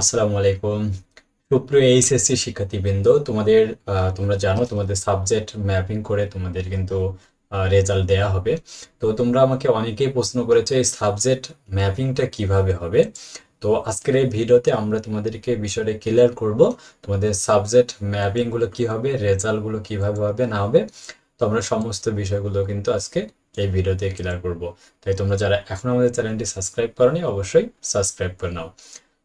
আসসালামু আলাইকুম। সুপ্রিয় এইচএসসি শিক্ষার্থীবৃন্দ, তোমাদের তোমরা জানো তোমাদের সাবজেক্ট ম্যাপিং করে তোমাদের কিন্তু রেজাল্ট দেয়া হবে। তো তোমরা আমাকে অনেকেই প্রশ্ন করেছ এই সাবজেক্ট ম্যাপিংটা কীভাবে হবে। তো আজকের এই ভিডিওতে আমরা তোমাদেরকে বিষয়টা ক্লিয়ার করব, তোমাদের সাবজেক্ট ম্যাপিংগুলো কি হবে রেজাল্টগুলো কীভাবে হবে, না হবে। তো আমরা সমস্ত বিষয়গুলো কিন্তু আজকে এই ভিডিওতে ক্লিয়ার করব। তাই তোমরা যারা এখন আমাদের চ্যানেলটি সাবস্ক্রাইব করনি, অবশ্যই সাবস্ক্রাইব করে নাও।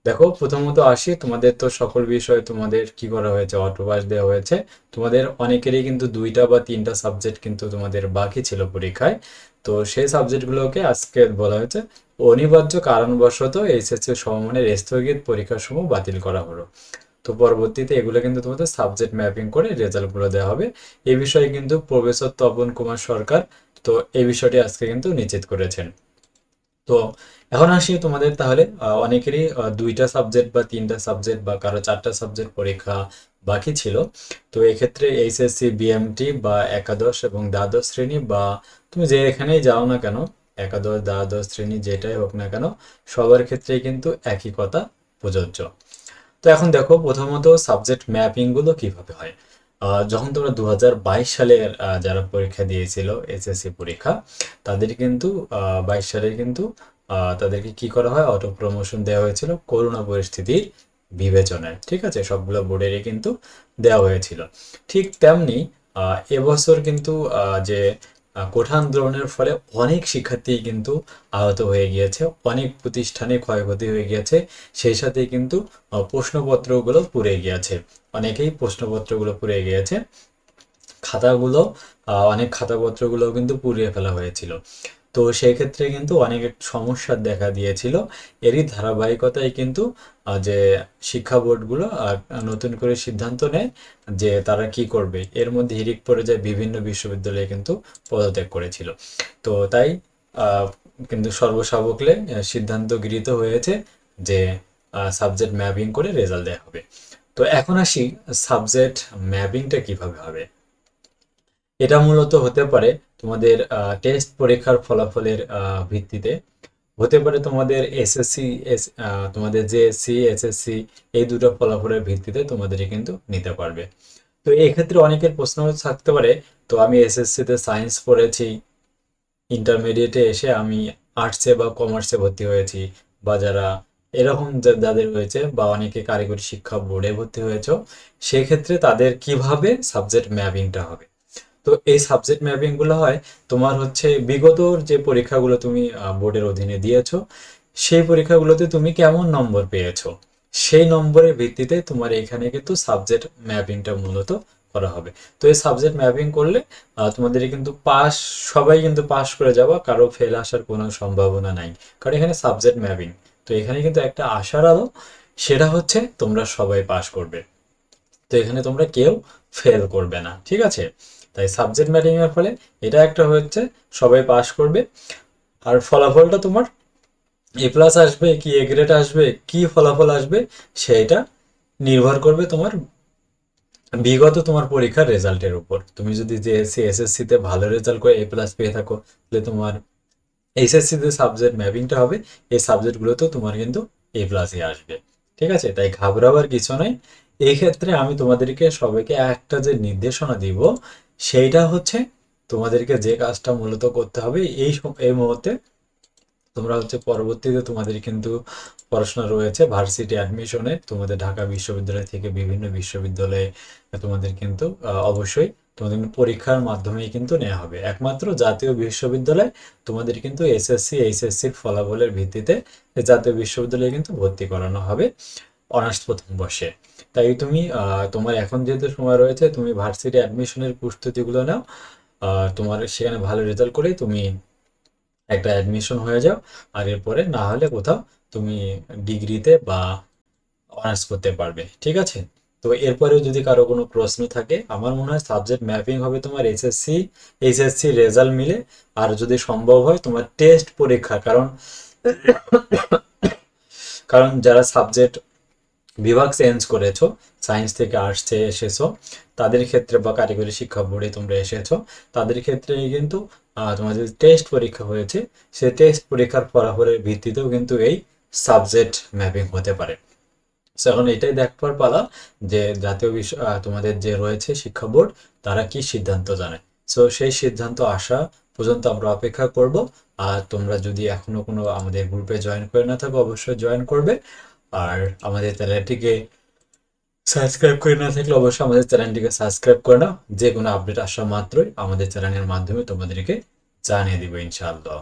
দেখো, প্রথমত আসি, তোমাদের তো সকল বিষয় তোমাদের কি করা হয়েছে, অটোপাস দেওয়া হয়েছে। তোমাদের অনেকেরই কিন্তু দুইটা বা তিনটা সাবজেক্ট কিন্তু তোমাদের বাকি ছিল পরীক্ষায়। তো সেই সাবজেক্টগুলোকে আজকে বলা হয়েছে, অনিবার্য কারণবশত এইচএসসি সমমানের স্থগিত পরীক্ষাসমূহ বাতিল করা হলো। তো পরবর্তীতে এগুলো কিন্তু তোমাদের সাবজেক্ট ম্যাপিং করে রেজাল্টগুলো দেওয়া হবে। এই বিষয়ে কিন্তু প্রফেসর তপন কুমার সরকার তো এই বিষয়টি আজকে কিন্তু নিশ্চিত করেছেন। তো এখন আসি তোমাদের তাহলে অনেকেরই দুইটা সাবজেক্ট বা তিনটা সাবজেক্ট বা কারও চারটা সাবজেক্ট পরীক্ষা বাকি ছিল। তো এক্ষেত্রে এইচএসসি বিএমটি বা একাদশ এবং দ্বাদশ শ্রেণি বা তুমি যে এখানেই যাও না কেন একাদশ দ্বাদশ শ্রেণি যেটাই হোক না কেন সবার ক্ষেত্রেই কিন্তু একই কথা প্রযোজ্য। তো এখন দেখো প্রথমত সাবজেক্ট ম্যাপিংগুলো কীভাবে হয়? যখন তোমরা দু হাজার বাইশ সালে আহ, যারা পরীক্ষা দিয়েছিল এসএসসি পরীক্ষা তাদের কিন্তু বাইশ সালে কিন্তু তাদেরকে কি করা হয়? অটো প্রমোশন দেওয়া হয়েছিল করোনা পরিস্থিতির বিবেচনায়। ঠিক আছে? সবগুলো বোর্ডেরই কিন্তু দেওয়া হয়েছিল। ঠিক তেমনি এবছর কিন্তু যে কোঠা আন্দোলনের ফলে অনেক শিক্ষার্থী কিন্তু আহত হয়ে গিয়েছে, অনেক প্রতিষ্ঠানে ক্ষয়ক্ষতি হয়ে গিয়েছে, সেই সাথে কিন্তু প্রশ্নপত্রগুলো পুড়ে গিয়েছে। অনেকেই প্রশ্নপত্রগুলো পুড়ে গিয়েছে। খাতাগুলো অনেক খাতাপত্রগুলো কিন্তু পুড়িয়ে ফেলা হয়েছিল। তো সেই ক্ষেত্রে কিন্তু অনেক সমস্যা দেখা দিয়েছিল। এরই ধারাবাহিকতায় কিন্তু যে শিক্ষা বোর্ডগুলো নতুন করে সিদ্ধান্ত নেয় যে তারা কি করবে। এর মধ্যে হিড়িক পড়ে যায় বিভিন্ন বিশ্ববিদ্যালয়ে কিন্তু পদত্যাগ করেছিল। তো তাই কিন্তু সর্বসাবকলে সিদ্ধান্ত গৃহীত হয়েছে যে সাবজেক্ট ম্যাপিং করে রেজাল্ট দেওয়া হবে। তো এখন আসি সাবজেক্ট ম্যাপিংটা কীভাবে হবে? এটা মূলত হতে পারে তোমাদের টেস্ট পরীক্ষার ফলাফলের ভিত্তিতে। হতে পারে তোমাদের এসএসসি এস তোমাদের জেএসসি এসএসসি এই দুটো ফলাফলের ভিত্তিতে তোমাদের কিন্তু নিতে পারবে। তো এই ক্ষেত্রে অনেকের প্রশ্ন থাকতে পারে, তো আমি এসএসসিতে সায়েন্স পড়েছি ইন্টারমিডিয়েটে এসে আমি আর্টসে বা কমার্সে ভর্তি হয়েছি, বা যারা এরকম যাদের হয়েছে বা অনেকে কারিগরি শিক্ষা বোর্ডে ভর্তি হয়েছে, সেক্ষেত্রে তাদের কীভাবে সাবজেক্ট ম্যাপিংটা হবে? তো এই সাবজেক্ট ম্যাপিংগুলো হয়, তোমার হচ্ছে বিগতর যে পরীক্ষাগুলো তুমি বোর্ডের অধীনে দিয়েছ, সেই পরীক্ষাগুলোতে তুমি কেমন নম্বর পেয়েছ? সেই নম্বরের ভিত্তিতে তোমার এখানে কিন্তু সাবজেক্ট ম্যাপিংটা মূলত করা হবে। তো এই সাবজেক্ট ম্যাপিং করলে তোমাদের কিন্তু পাস সবাই কিন্তু পাস করে যাওয়া কারও ফেল আসার কোনো সম্ভাবনা নাই। কারণ এখানে সাবজেক্ট ম্যাপিং তো এখানে কিন্তু একটা আশার আলো, সেটা হচ্ছে তোমরা সবাই পাস করবে। তো এখানে তোমরা কেউ ফেল করবে না, ঠিক আছে? তাই সাবজেক্ট ম্যাটিং এর ফলে এটা একটা হচ্ছে সবাই পাস করবে। আর ফলাফলটা তোমার এ প্লাস আসবে, কি এ গ্রেড আসবে, কি ফলাফল আসবে, সেটা নির্ভর করবে তোমার বিগত তোমার পরীক্ষার রেজাল্টের উপর। তুমি যদি জেএসসি এসএসসি তে ভালো রেজাল্ট করে এ প্লাস পেয়ে থাকো, তাহলে তোমার এইচএসসি তে সাবজেক্ট ম্যাপিংটা হবে। এই সাবজেক্টগুলোতেও তোমার কিন্তু এ প্লাসই আসবে। ঠিক আছে? তাই ঘাবড়াবার কিছু নাই। এই ক্ষেত্রে আমি তোমাদেরকে সবাইকে একটা যে নির্দেশনা দিব, সেইটা হচ্ছে তোমাদেরকে যে কাজটা মূলত করতে হবে, এই এই মুহূর্তে তোমরা হচ্ছে পরবর্তীতে তোমাদের কিন্তু পড়াশোনা রয়েছে, ভার্সিটি অ্যাডমিশনে তোমাদের ঢাকা বিশ্ববিদ্যালয় থেকে বিভিন্ন বিশ্ববিদ্যালয়ে তোমাদের কিন্তু অবশ্যই তোমাদের পরীক্ষার মাধ্যমেই কিন্তু নেওয়া হবে। একমাত্র জাতীয় বিশ্ববিদ্যালয় তোমাদের কিন্তু এসএসসি এইচএসসির ফলাফলের ভিত্তিতে জাতীয় বিশ্ববিদ্যালয়ে কিন্তু ভর্তি করানো হবে অনার্স প্রথম বর্ষে। তাই তুমি তোমার এখন যেহেতু সময় রয়েছে, তুমি ভার্সিটি অ্যাডমিশনের প্রস্তুতিগুলো নাও। তোমার সেখানে ভালো রেজাল্ট করে তুমি একটা অ্যাডমিশন হয়ে যাও। আর এরপরে না হলে কোথাও তুমি ডিগ্রিতে বা অনার্স করতে পারবে। ঠিক আছে? তো এরপরেও যদি কারও কোনো প্রশ্ন থাকে আমার মনে হয় সাবজেক্ট ম্যাপিং হবে তোমার এসএসসি এইচএসসি রেজাল্ট মিলে। আর যদি সম্ভব হয় তোমার টেস্ট পরীক্ষা। কারণ কারণ যারা সাবজেক্ট বিভাগ চেঞ্জ করেছ সায়েন্স থেকে আর্টসে এসেছ তাদের ক্ষেত্রে বা কারিগরি শিক্ষা বোর্ডে তোমরা এসেছ তাদের ক্ষেত্রে কিন্তু আহ, তোমাদের টেস্ট পরীক্ষা হয়েছে সেই টেস্ট পরীক্ষার ফলাফলের ভিত্তিতেও কিন্তু এই সাবজেক্ট ম্যাপিং হতে পারে। এখন এটাই দেখবার পালা যে জাতীয় বিষয় তোমাদের যে রয়েছে শিক্ষা বোর্ড, তারা কি সিদ্ধান্ত জানায় সো সেই সিদ্ধান্ত আসা পর্যন্ত আমরা অপেক্ষা করব। আর তোমরা যদি এখনও কোনো আমাদের গ্রুপে জয়েন করে না থাকো, অবশ্যই জয়েন করবে। আর আমাদের চ্যানেলটিকে সাবস্ক্রাইব করে না থাকলে অবশ্যই আমাদের চ্যানেলটিকে সাবস্ক্রাইব করে নাও। যে কোনো আপডেট আসা মাত্রই আমাদের চ্যানেলের মাধ্যমে তোমাদেরকে জানিয়ে দিব, ইনশাআল্লাহ।